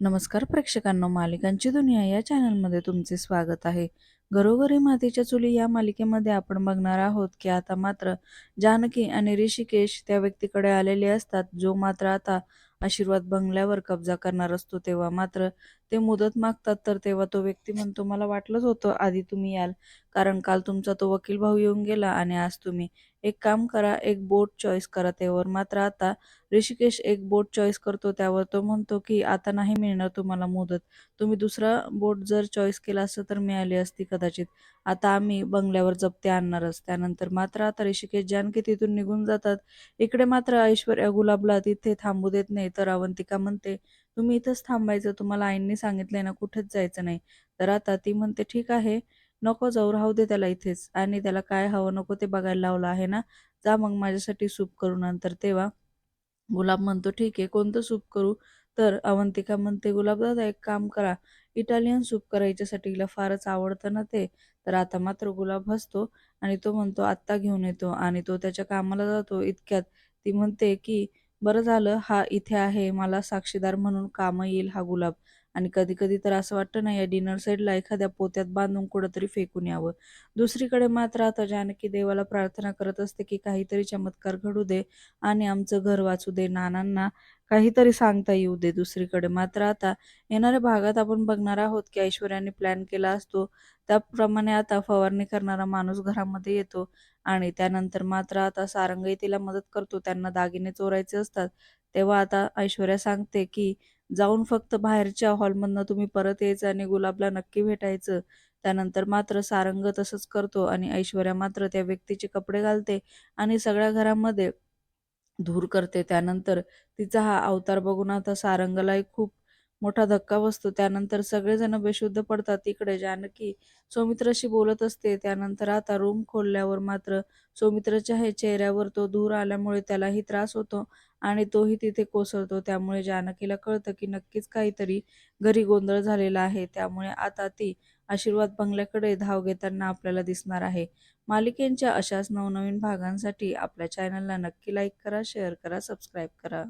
नमस्कार प्रेक्षकांनो मालिकांची दुनिया या चॅनलमध्ये तुमचे स्वागत आहे. घरोघरी मातीच्या चुली या मालिकेमध्ये आपण बघणार आहोत की आता मात्र जानकी आणि ऋषिकेश त्या व्यक्तीकडे आलेले असतात जो मात्र आता आशीर्वाद बंगल्यावर कब्जा करणार असतो. तेव्हा मात्र ते मुदत मागतात तर तेव्हा तो व्यक्ती म्हणतो मला वाटलंच होतं आधी तुम्ही याल कारण काल तुमचा तो वकील भाऊ येऊन गेला आणि आज तुम्ही एक काम करा एक बोट चॉईस करा त्यावर. मात्र आता ऋषिकेश एक बोट चॉईस करतो त्यावर. तो म्हणतो की आता नाही मिळणार तुम्हाला मुदत. तुम्ही दुसरा बोट जर चॉईस केला असतं तर मिळाली असती कदाचित. आता आम्ही बंगल्यावर जप्ती आणणारच. त्यानंतर मात्र आता ऋषिकेश जानकी तिथून निघून जातात. इकडे मात्र ऐश्वर्या गुलाबला तिथे थांबू देत नाही. तर अवंतिका म्हणते तुम्ही इथंच थांबायचं. तुम्हाला आईंनी सांगितलंय ना कुठेच जायचं नाही. तर आता ती म्हणते ठीक आहे. नको जाऊ राहू दे त्याला इथेच. आणि त्याला काय हवं नको ते बघायला लावलं आहे ना? जा मग माझ्यासाठी सूप करू नंतर तेव्हा गुलाब म्हणतो ठीक आहे कोणतं सूप करू? तर अवंतिका म्हणते गुलाब दादा एक काम करा. इटालियन सूप करा तिला हिला फारच आवडतं ना ते. तर आता मात्र गुलाब हसतो आणि तो म्हणतो आत्ता घेऊन येतो. आणि तो त्याच्या कामाला जातो इतक्यात. ती म्हणते की बरं झालं हा इथे आहे मला साक्षीदार म्हणून कामं येईल हा गुलाब. आणि कधी कधी तर असं वाटतं ना या डिनर साईडला एखाद्या पोत्यात बांधून कुठंतरी फेकून यावं. दुसरीकडे मात्र आता जानकी देवाला प्रार्थना करत असते की काहीतरी चमत्कार घडू दे आणि आमचं घर वाचू दे. नानांना काहीतरी सांगता येऊ दे दुसरीकडे. मात्र आता येणाऱ्या भागात आपण बघणार आहोत की ऐश्वर्याने प्लॅन केला असतो. त्याप्रमाणे आता फवारणी करणारा माणूस घरामध्ये येतो आणि त्यानंतर मात्र आता सारंगही तिला मदत करतो. त्यांना दागिने चोरायचे असतात. तेव्हा आता ऐश्वर्या सांगते की जाऊन फक्त बाहेरच्या हॉलमधनं तुम्ही परत यायचं आणि गुलाबला नक्की भेटायचं. त्यानंतर मात्र सारंग तसंच करतो आणि ऐश्वर्या मात्र त्या व्यक्तीचे कपडे घालते आणि सगळ्या घरामध्ये धूर करते त्यानंतर तिचा हा अवतार बघून आता सारंगलाही खूप मोठा धक्का बसतो. त्यानंतर सगळेजण बेशुद्ध पडतात इकडे जानकी सौमित्राशी बोलत असते. त्यानंतर आता रूम खोलल्यावर मात्र सौमित्राच्या हे चेहऱ्यावर तो धूर आल्यामुळे त्यालाही त्रास होतो आणि तोही तिथे कोसळतो. त्यामुळे जानकीला कळतं की नक्कीच काहीतरी घरी गोंधळ झालेला आहे. त्यामुळे आता ती आशीर्वाद बंगल्याकडे धाव घेताना आपल्याला दिसणार आहे. मालिकेंच्या अशाच नवनवीन भागांसाठी आपल्या चॅनलला नक्की लाईक करा शेअर करा सबस्क्राईब करा.